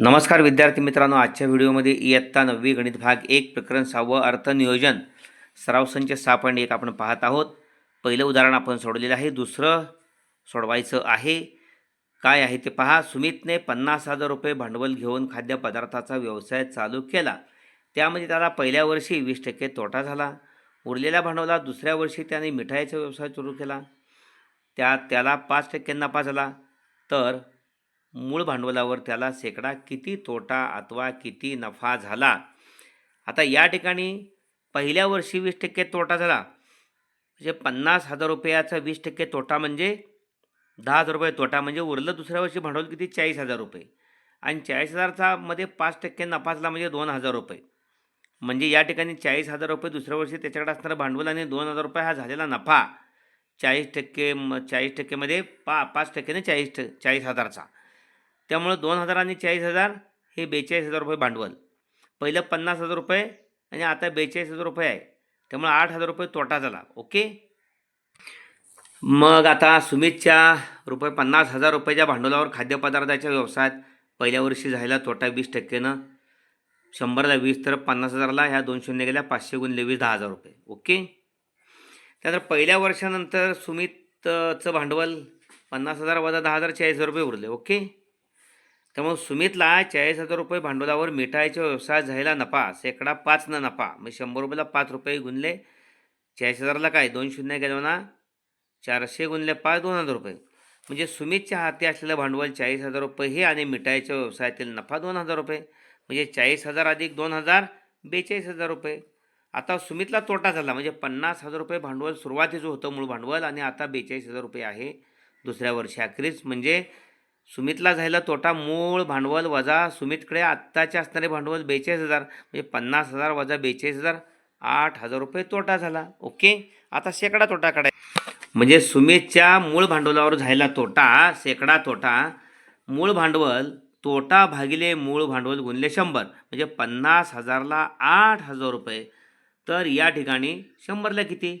नमस्कार विद्यार्थी मित्रांनो आजच्या व्हिडिओमध्ये इयत्ता नववी गणित भाग एक प्रकरण सहावं नियोजन सराव संच सहा एक आपण पाहत आहोत पहिलं उदाहरण आपण सोडलेलं आहे दुसरं सोडवायचं आहे काय आहे ते पहा सुमितने पन्नास हजार रुपये भांडवल घेऊन खाद्यपदार्थाचा व्यवसाय चालू केला त्यामध्ये त्याला पहिल्या वर्षी वीस टक्के तोटा झाला उरलेल्या भांडवला दुसऱ्या वर्षी त्याने मिठाईचा व्यवसाय सुरू केला त्या त्याला पाच टक्के नफा झाला तर मूळ भांडवलावर त्याला शेकडा किती तोटा अथवा किती नफा झाला आता या ठिकाणी पहिल्या वर्षी वीस टक्के तोटा झाला म्हणजे पन्नास हजार रुपयाचा वीस टक्के तोटा म्हणजे दहा हजार रुपये तोटा म्हणजे उरलं दुसऱ्या वर्षी भांडवल किती चाळीस हजार रुपये आणि चाळीस हजारचा मध्ये पाच टक्के नफा झाला म्हणजे दोन हजार रुपये म्हणजे या ठिकाणी चाळीस हजार रुपये दुसऱ्या वर्षी त्याच्याकडे असणारं भांडवल आणि दोन हजार रुपये हा झालेला नफा चाळीस टक्के म चाळीस टक्केमध्ये पा पाच टक्क्याने चाळीस ट चाळीस हजारचा त्यामुळं दोन हजार आणि चाळीस हजार हे बेचाळीस हजार रुपये भांडवल पहिलं पन्नास हजार रुपये आणि आता बेचाळीस हजार रुपये आहे त्यामुळे आठ हजार रुपये तोटा झाला ओके मग आता सुमितच्या रुपये पन्नास हजार रुपयाच्या भांडवलावर खाद्यपदार्थाच्या व्यवसायात पहिल्या वर्षी झालेला तोटा वीस टक्केनं शंभरला वीस तर पन्नास हजारला ह्या दोन शून्य गेल्या पाचशे गुणले वीस दहा हजार रुपये ओके त्यानंतर पहिल्या वर्षानंतर सुमितचं भांडवल पन्नास हजार वजा दहा हजार चाळीस हजार रुपये उरले ओके त्यामुळे सुमितला चाळीस हजार रुपये भांडवलावर मिठाईचा व्यवसाय झालेला नफा शेकडा पाचनं नफा मग शंभर रुपयाला पाच रुपये गुणले चाळीस हजारला काय दोन शून्य गेलो ना चारशे गुणले पाच दोन हजार रुपये म्हणजे सुमितच्या हाती असलेलं भांडवल चाळीस हजार रुपये हे आणि मिठाईच्या व्यवसायातील नफा दोन हजार रुपये म्हणजे चाळीस हजार अधिक दोन हजार बेचाळीस हजार रुपये आता सुमितला तोटा झाला म्हणजे पन्नास हजार रुपये भांडवल सुरुवातीचं होतं मूळ भांडवल आणि आता बेचाळीस हजार रुपये आहे दुसऱ्या वर्षी अखेरीच म्हणजे सुमितला झालेला तोटा मूळ भांडवल वजा सुमितकडे आत्ताचे असणारे भांडवल बेचाळीस हजार म्हणजे पन्नास हजार वजा बेचाळीस हजार आठ हजार रुपये तोटा झाला ओके आता शेकडा तोटा काढाय म्हणजे सुमितच्या मूळ भांडवलावर झालेला तोटा शेकडा तोटा मूळ भांडवल तोटा भागिले मूळ भांडवल गुणले शंभर म्हणजे पन्नास हजारला आठ हजार रुपये तर या ठिकाणी शंभरला किती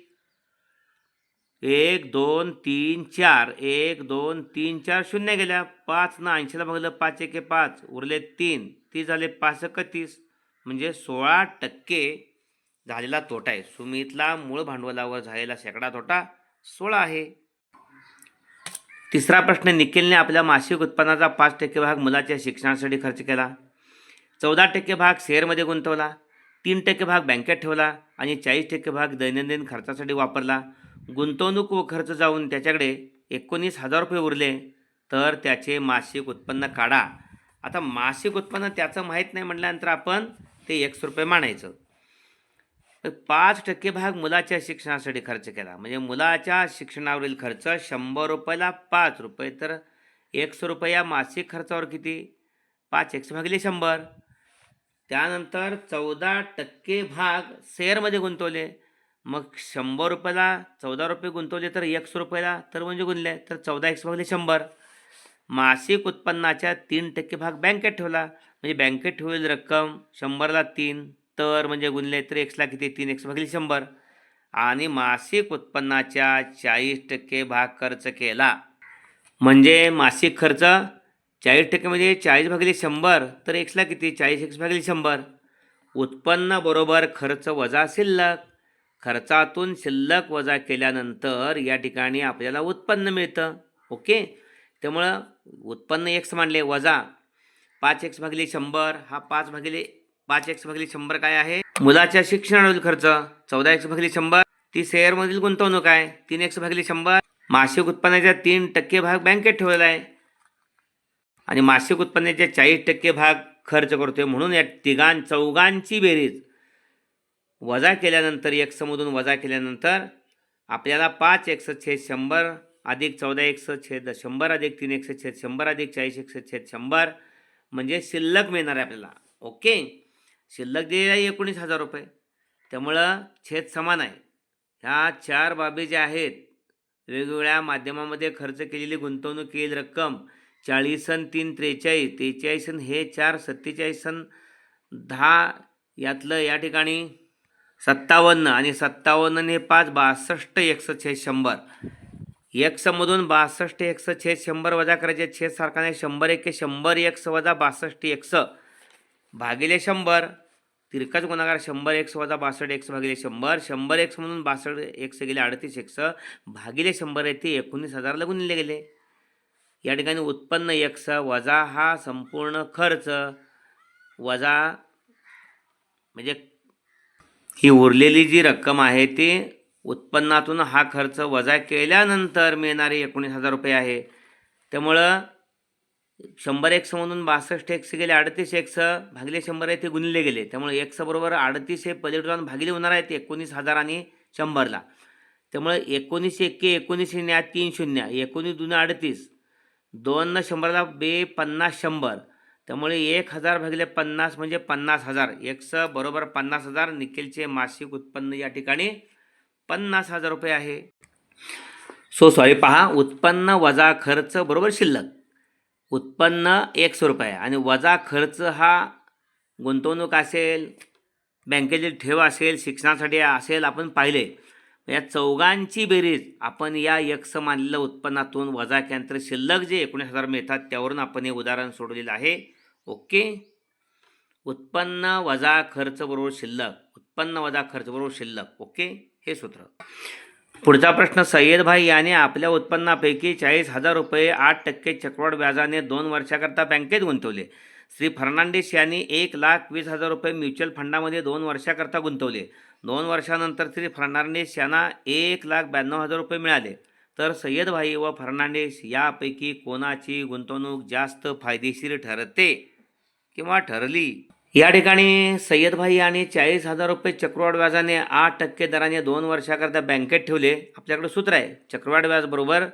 एक दोन तीन चार एक दोन तीन चार शून्य गेल्या पाच ना ऐंशीला बघलं पाच एके पाच उरले तीन ती झाले पाच तीस म्हणजे सोळा टक्के झालेला तोटा आहे सुमितला मूळ भांडवलावर झालेला शेकडा तोटा सोळा आहे तिसरा प्रश्न निखिलने आपल्या मासिक उत्पन्नाचा पाच टक्के भाग मुलाच्या शिक्षणासाठी खर्च केला चौदा टक्के भाग शेअरमध्ये गुंतवला तीन टक्के भाग बँकेत ठेवला आणि चाळीस टक्के भाग दैनंदिन खर्चासाठी वापरला गुंतवणूक व खर्च जाऊन त्याच्याकडे एकोणीस हजार रुपये उरले तर त्याचे मासिक उत्पन्न काढा आता मासिक उत्पन्न त्याचं माहीत नाही म्हटल्यानंतर आपण ते सौ रुपये मानायचं पाच टक्के भाग मुलाच्या शिक्षणासाठी खर्च केला म्हणजे मुलाच्या शिक्षणावरील खर्च शंभर रुपयाला पाच रुपये तर एकशे रुपया मासिक खर्चावर किती पाच एकशे भागले शंभर त्यानंतर चौदा टक्के भाग शेअरमध्ये गुंतवले मग शंभर रुपयाला चौदा रुपये गुंतवले तर एकशे रुपयाला तर म्हणजे गुंतले तर चौदा एकशे भागले शंभर मासिक उत्पन्नाच्या तीन टक्के भाग बँकेत ठेवला म्हणजे बँकेत ठेवलेली रक्कम शंभरला तीन तर म्हणजे गुणले तर एक्सला किती तीन एक्स भागले शंभर आणि मासिक उत्पन्नाच्या चाळीस टक्के भाग खर्च केला म्हणजे मासिक खर्च चाळीस टक्के म्हणजे चाळीस भागले शंभर तर एक्सला किती चाळीस एक्स भागले शंभर उत्पन्नाबरोबर खर्च वजा शिल्लक खर्चातून शिल्लक वजा केल्यानंतर या ठिकाणी आपल्याला उत्पन्न मिळतं ओके त्यामुळं उत्पन्न एक्स मानले वजा पाच एक्स भागिले शंभर हा पाच भागिले पाच एक्स भागिले शंभर काय आहे मुलाच्या शिक्षणावरील खर्च चौदा एक्स भागिले शंभर ती शेअरमधील गुंतवणूक आहे तीन एक्स भागिले शंभर मासिक उत्पन्नाचा तीन टक्के भाग बँकेत ठेवलेला आहे आणि मासिक उत्पन्नाचे चाळीस टक्के भाग खर्च करतोय म्हणून या तिघां चौघांची बेरीज वजा केल्यानंतर एक्समधून वजा केल्यानंतर आपल्याला पाच एक्स छेद शंभर अधिक चौदा एक्स छेद शंभर अधिक तीन एकशे छेद शंभर अधिक चाळीस एकशे छेद शंभर म्हणजे शिल्लक मिळणार आहे आपल्याला ओके शिल्लक दिलेला आहे एकोणीस हजार रुपये त्यामुळं छेद समान आहे ह्या चार बाबी ज्या आहेत वेगवेगळ्या माध्यमामध्ये खर्च केलेली गुंतवणूक रक्कम रक्कम सन तीन त्रेचाळीस त्रेचाळीसन हे चार सत्तेचाळीस सन दहा यातलं या ठिकाणी सत्तावन्न आणि सत्तावन्न हे पाच बासष्ट एकसष्ट छे शंभर समधून बासष्ट एकस छे शंभर वजा करायचे छे सारखा नाही शंभर एक शंभर एकस वजा बासष्ट स भागिले शंभर तिरकाच गुणाकार शंभर एक वजा बासष्ट स भागिले शंभर शंभर एक्स म्हणून बासष्ट एक्स गेले अडतीस स भागिले शंभर येथे एकोणीस हजार लागून दिले गेले या ठिकाणी उत्पन्न स वजा हा संपूर्ण खर्च वजा म्हणजे ही उरलेली जी रक्कम आहे ती उत्पन्नातून हा खर्च वजा केल्यानंतर मिळणारे एकोणीस हजार रुपये आहे त्यामुळं शंभर म्हणून बासष्ट एक्स गेले अडतीस एक्स भागिले शंभर आहे ते गुणले गेले त्यामुळे एक्सबरोबर अडतीस हे पर्यटन भागिले होणार आहेत एकोणीस हजार आणि शंभरला त्यामुळे एकोणीस एक्के एकोणीस न्या तीन शून्य एकोणीस दोन अडतीस दोन शंभरला बे पन्नास शंभर त्यामुळे एक हजार भागिले पन्नास म्हणजे पन्नास हजार एक्स बरोबर पन्नास हजार निकेलचे मासिक उत्पन्न या ठिकाणी पन्नास हजार रुपये आहे सो सॉरी पहा उत्पन्न वजा खर्च बरोबर शिल्लक उत्पन्न सौ रुपये आणि वजा खर्च हा गुंतवणूक असेल बँकेची ठेव असेल शिक्षणासाठी असेल आपण पाहिले या चौघांची बेरीज आपण या एक्स मानलेल्या उत्पन्नातून वजा कॅन्तर शिल्लक जे एकोणीस हजार मिळतात त्यावरून आपण हे उदाहरण सोडलेलं आहे ओके उत्पन्न वजा खर्च बरोबर शिल्लक उत्पन्न वजा खर्च बरोबर शिल्लक ओके हे सूत्र पुढचा प्रश्न सय्यदभाई भाई याने आपल्या उत्पन्नापैकी चाळीस हजार रुपये आठ टक्के चक्रवाढ व्याजाने दोन वर्षाकरता बँकेत गुंतवले श्री फर्नांडिस यांनी एक लाख वीस हजार रुपये म्युच्युअल फंडामध्ये दोन वर्षाकरता गुंतवले दोन वर्षानंतर श्री फर्नांडिस यांना एक लाख ब्याण्णव हजार रुपये मिळाले तर सय्यदभाई भाई व फर्नांडिस यापैकी कोणाची गुंतवणूक जास्त फायदेशीर ठरते किंवा ठरली या ठिकाणी सय्यदभाई आणि चाळीस हजार रुपये चक्रवाढ व्याजाने आठ टक्के दराने दोन वर्षाकरता बँकेत ठेवले आपल्याकडे सूत्र आहे चक्रवाढ व्याज बरोबर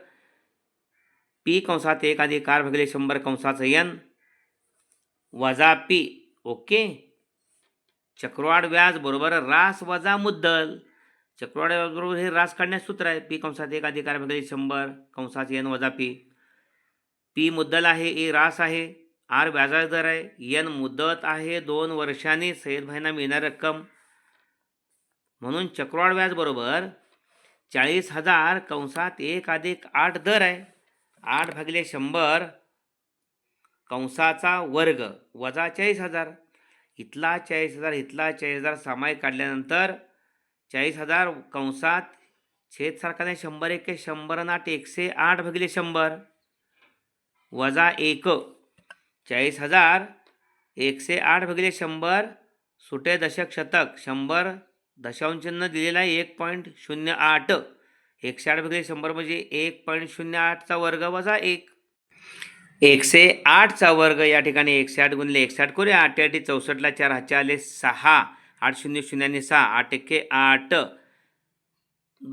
पी कंसात एक आधी कार भगले शंभर कंसाचं यन वजा पी ओके चक्रवाढ व्याज बरोबर रास वजा मुद्दल चक्रवाढ व्याज बरोबर हे रास काढण्यास सूत्र आहे पी कंसात एक अधिकार भगले शंभर कंसात यन वजा पी पी मुद्दल आहे ए रास आहे आर व्याजाचा दर आहे यन मुदत आहे दोन वर्षांनी सय्यदभाईंना मिळणार रक्कम म्हणून चक्रवाढ व्याज बरोबर चाळीस हजार कंसात एक अधिक आठ दर आहे आठ भागिले शंभर कंसाचा वर्ग वजा चाळीस हजार इथला चाळीस हजार इथला चाळीस हजार सामायिक काढल्यानंतर चाळीस हजार कंसात सारखा नाही शंभर एक शंभर नाट एकशे आठ भागले शंभर वजा एक चाळीस हजार एकशे आठ भागिले शंभर सुटे दशक शतक शंभर दशांशनं दिलेला आहे एक पॉईंट शून्य आठ एकशे आठ भागिले शंभर म्हणजे एक पॉईंट शून्य आठचा वर्ग वजा एक एकशे आठचा वर्ग या ठिकाणी एकशे आठ गुणले एकशे आठ करूया आठ आठ चौसष्टला चार हाच्या आले सहा आठ शून्य शून्याने सहा आठ एक आठ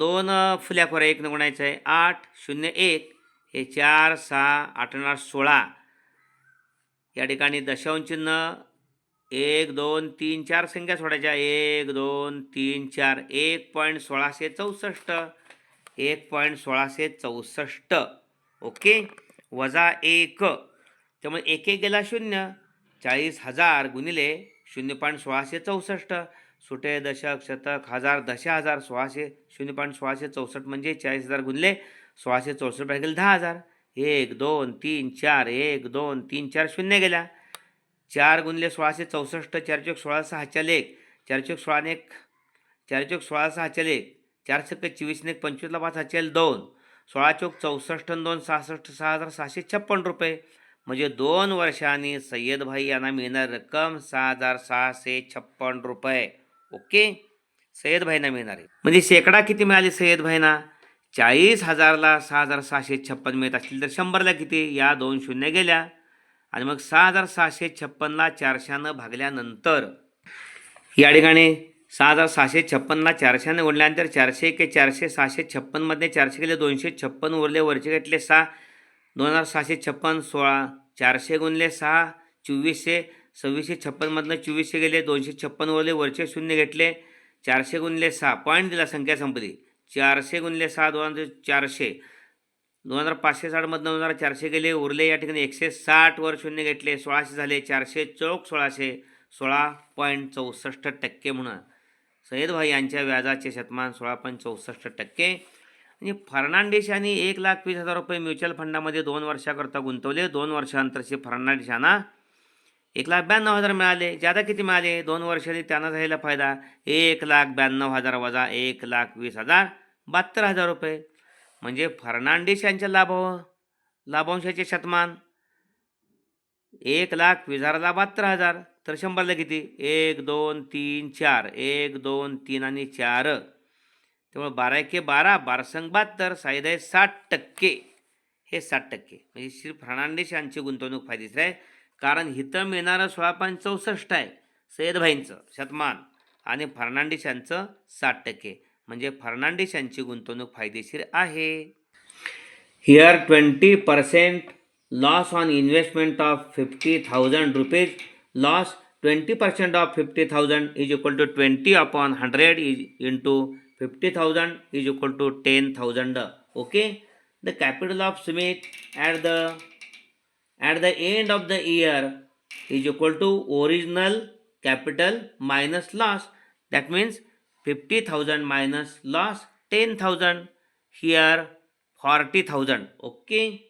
दोन फुल्या खोऱ्या एक नगुणायचं आहे आठ शून्य एक हे चार सहा आठ आठ सोळा या ठिकाणी दशांशचिन्ह एक दोन तीन चार संख्या सोडायच्या एक दोन तीन चार एक पॉईंट सोळाशे चौसष्ट एक पॉईंट सोळाशे चौसष्ट ओके वजा एक त्यामुळे एक एक गेला शून्य चाळीस हजार गुणिले शून्य पॉईंट सोळाशे चौसष्ट सुटे दशक शतक हजार दशा हजार सोळाशे शून्य पॉईंट सोळाशे चौसष्ट म्हणजे चाळीस हजार गुणले सोळाशे चौसष्ट भागेल दहा हजार एक दोन तीन चार एक दोन तीन चार शून्य गेल्या चार गुणले सोळाशे चौसष्ट चार चौक सोळा सहाच्या लेख चार चौक सोळाने एक चार चौक सोळा सहाच्या लेख चार सक्के चोवीसने एक पंचवीसला पाच हचेल दोन सोळा चौक चौसष्ट दोन सहासष्ट सहा हजार सहाशे छप्पन रुपये म्हणजे दोन वर्षांनी सय्यदभाई यांना मिळणार रक्कम सहा हजार सहाशे छप्पन रुपये ओके सय्यदभाईंना मिळणार आहे म्हणजे शेकडा किती मिळाली सय्यदभाईंना चाळीस हजारला सहा हजार सहाशे छप्पन मिळत असतील तर शंभरला किती या दोन शून्य गेल्या आणि मग सहा हजार सहाशे छप्पनला चारशानं भागल्यानंतर या ठिकाणी सहा हजार सहाशे छप्पनला चारशानं गुणल्यानंतर चारशे एक चारशे सहाशे छप्पनमध्ये चारशे गेले दोनशे छप्पन उरले वरचे घेतले सहा दोन हजार सहाशे छप्पन सोळा चारशे गुणले सहा चोवीसशे सव्वीसशे छप्पनमधनं चोवीसशे गेले दोनशे छप्पन उरले वरचे शून्य घेतले चारशे गुणले सहा पॉईंट दिला संख्या संपली चारशे गुणले सहा दोन हजार चारशे दोन हजार पाचशे साठमधनं दोन हजार चारशे गेले उरले या ठिकाणी एकशे साठ साठवर शून्य घेतले सोळाशे झाले चारशे चौक सोळाशे सोळा पॉईंट चौसष्ट टक्के म्हणून भाई यांच्या व्याजाचे शतमान सोळा पॉईंट चौसष्ट टक्के आणि फर्नांडिस यांनी एक लाख वीस हजार रुपये म्युच्युअल फंडामध्ये दोन वर्षाकरता गुंतवले दोन वर्षानंतरचे फर्नांडिस यांना एक लाख ब्याण्णव हजार मिळाले ज्यादा किती मिळाले दोन वर्षांनी त्यांना झालेला फायदा एक लाख ब्याण्णव हजार वजा एक लाख वीस हजार बहात्तर हजार रुपये म्हणजे फर्नांडिस यांच्या लाभ लाभांशाचे शतमान एक लाख वीस हजारला बहात्तर हजार तर शंभरला किती एक दोन तीन चार एक दोन तीन आणि चार त्यामुळे बारा एके बारा बारसंग बहात्तर साईदाय साठ टक्के हे साठ टक्के म्हणजे श्री फर्नांडिस यांची गुंतवणूक फायदेशीर आहे कारण इथं मिळणारं सोळा पॉईंट चौसष्ट आहे सय्यदभाईंचं शतमान आणि फर्नांडिस यांचं साठ टक्के म्हणजे फर्नांडिस यांची गुंतवणूक फायदेशीर आहे here twenty percent loss on investment of fifty thousand rupees loss twenty percent of fifty thousand is equal to twenty upon hundred is into fifty thousand is equal to ten thousand okay the capital of Smith at the at the end of the year is equal to original capital minus loss. That means 50,000 minus loss 10,000 here 40,000. Okay.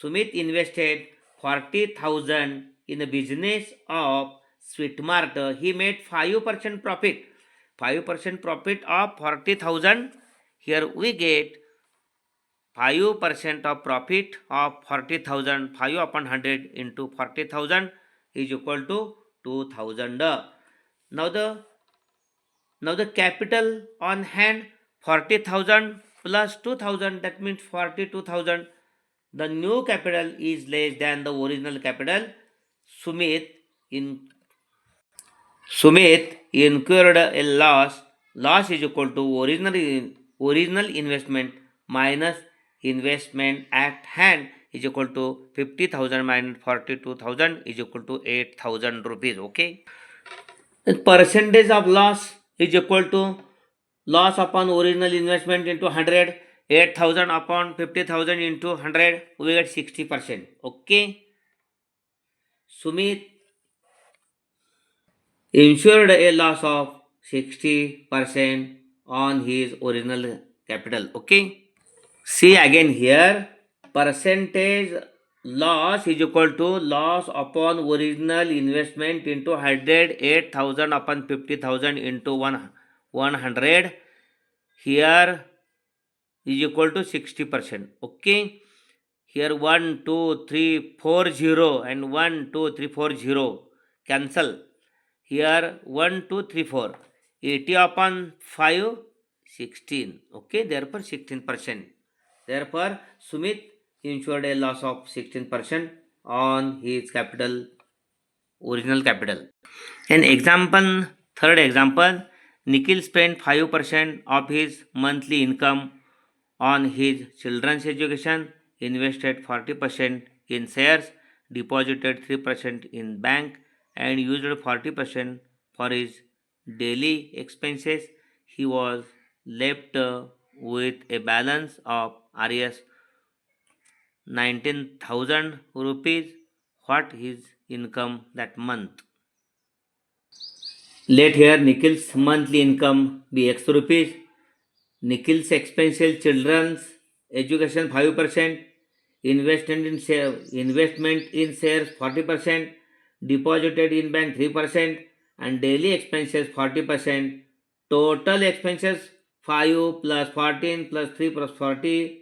Sumit invested 40,000 in the business of Sweetmart. He made 5% profit. 5% profit of 40,000. Here we get 5 percent of profit of 40,000 5 upon 100 into 40,000 is equal to 2000 now the now the capital on hand 40,000 plus 2000 that means 42,000 the new capital is less than the original capital Sumit in Sumit incurred a loss loss is equal to original original investment minus investment at hand is equal to 50,000 minus 42,000 is equal to 8,000 rupees. Okay. The percentage of loss is equal to loss upon original investment into 100, 8,000 upon 50,000 into 100, we get 60%. Okay. Sumit insured a loss of 60% on his original capital. Okay. See again here percentage loss is equal to loss upon original investment into hundred eight thousand upon 50000 into 1 100 here is equal to 60 percent okay here 1 2 3 4 0 and 1 2 3 4 0 cancel here 1 2 3 4 80 upon 5 16 okay therefore 16 percent Therefore, Sumit incurred a loss of 16% on his capital, original capital. An example, third example, Nikhil spent 5% of his monthly income on his children's education, invested 40% in shares, deposited 3% in bank and used 40% for his daily expenses. He was left with a balance of Rs 19,000 rupees. What his income that month? Let here Nikhil's monthly income be X rupees. Nikhil's expenses children's education 5%, investment in, share, investment in shares 40%, deposited in bank 3%, and daily expenses 40%. Total expenses 5 plus 14 plus 3 plus 40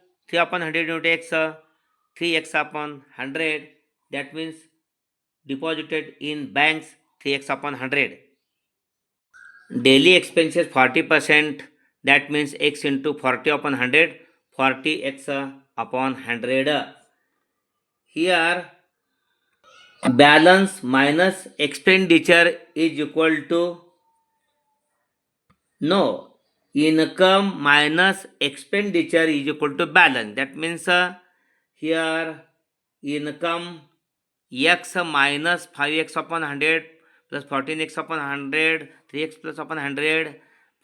3 upon 100 you 3x upon 100 that means deposited in banks 3x upon 100 daily expenses 40% that means x into 40 upon 100 40x upon 100 here balance minus expenditure is equal to no income minus expenditure is equal to balance that means uh, here income x minus 5x upon 100 plus 14x upon 100 3x plus upon 100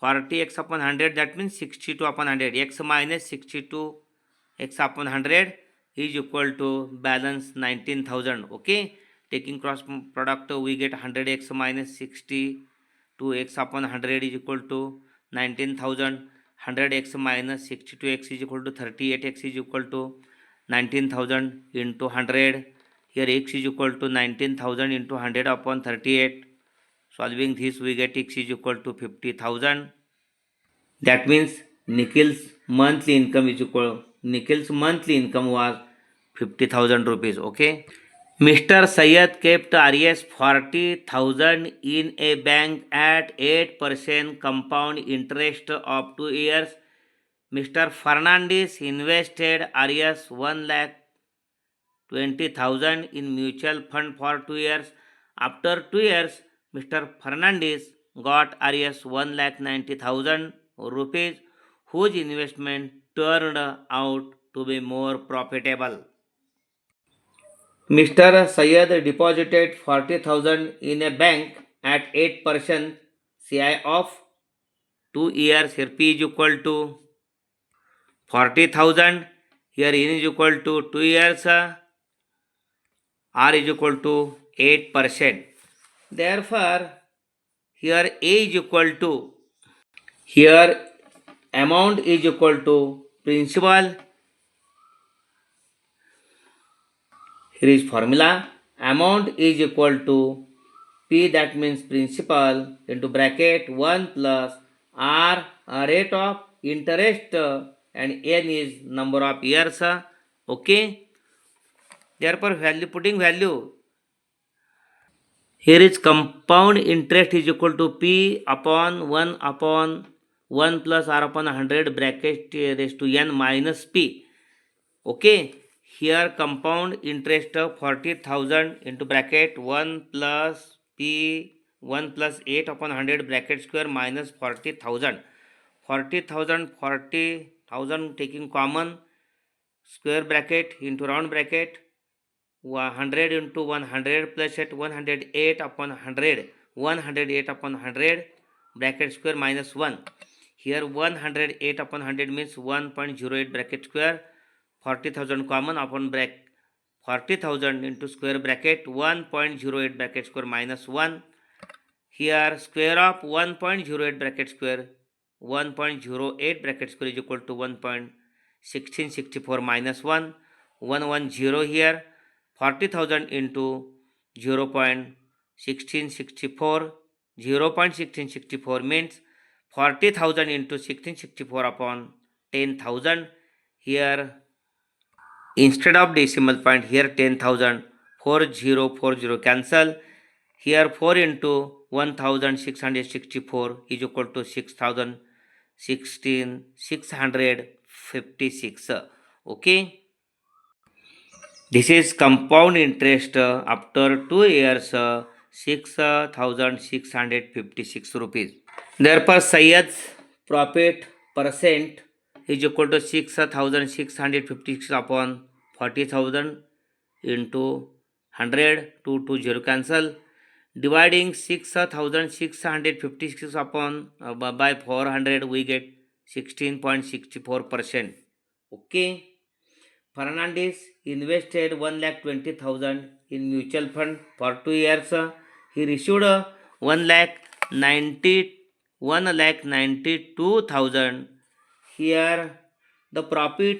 40x upon 100 that means 62 upon 100 x minus 62 x upon 100 is equal to balance 19000 okay taking cross product we get 100x minus 62 x upon 100 is equal to 19,000. 100x minus 62x is equal to 38x is equal to 19,000 into 100. Here x is equal to 19,000 into 100 upon 38. Solving this, we get x is equal to 50,000. That means Nikhil's monthly income was 50,000 rupees. Okay. Mr. Sayed kept Rs 40,000 in a bank at 8% compound interest of 2 years. Mr. Fernandez invested Rs 1 lakh 20,000 in mutual fund for 2 years. After 2 years, Mr. Fernandez got Rs 1 lakh 90,000 rupees whose investment turned out to be more profitable. Mr. Sayed deposited 40,000 in a bank at 8% CI of 2 years. Here P is equal to 40,000. Here N is equal to 2 years. R is equal to 8%. Therefore, here A is equal to, here amount is equal to principal Here is formula. Amount is equal to P that means principal into bracket 1 plus R rate of interest and N is number of years. Okay. Therefore value putting value. Here is compound interest is equal to P upon 1 upon 1 plus R upon 100 bracket raised to N minus P. Okay here compound interest of 40,000 into bracket 1 plus P 1 plus 8 upon 100 bracket square minus 40,000. 40,000, 40,000 taking common square bracket into round bracket 100 into 100 plus at 108 upon 100. 108 upon 100 bracket square minus 1. Here 108 upon 100 means 1.08 bracket square forty thousand common upon bracket forty thousand into square bracket one point zero eight bracket square minus one. Here square of one point zero eight bracket square one point zero eight bracket square is equal to one point sixteen sixty four minus one one one zero here forty thousand into zero point sixteen sixty four zero point sixteen sixty four means forty thousand into sixteen sixty four upon ten thousand here Instead of decimal point here 10,000, 4040 cancel. Here 4 into 1664 is equal to 6016, 656. Okay. This is compound interest after 2 years 6656 rupees. Therefore, Syed's profit percent is equal to 6656 upon Forty thousand into hundred to to to dividing 6656 uh, upon uh, by 400 we get 16.64 percent okay fernandez invested 1 lakh 20000 in mutual fund for two years he received uh, 1 lakh ninety one 1 lakh 92000 here the profit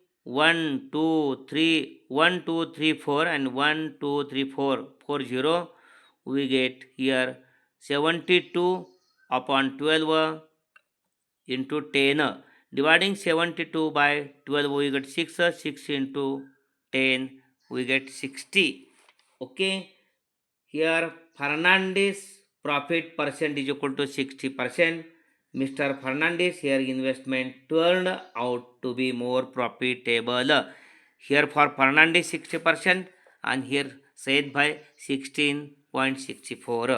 1, 2, 3, 1, 2, 3, 4 and 1, 2, 3, 4, 4, 0. We get here 72 upon 12 into 10. Dividing 72 by 12 we get 6, 6 into 10 we get 60. Okay. Here Fernandez profit percent is equal to 60 percent. Mr Fernandes here investment turn out to be more profitable here for Fernandes sixty percent आणि here सय्यदभ भाई sixteen point sixty four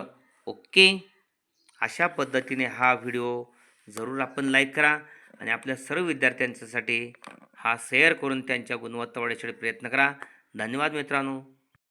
okay अशा पद्धतीने हा video जरूर आपण like करा आणि आपल्या सर्व विद्यार्थ्यांच्यासाठी हा शेअर करून त्यांच्या गुणवत्ता वाढीसाठी प्रयत्न करा धन्यवाद मित्रांनो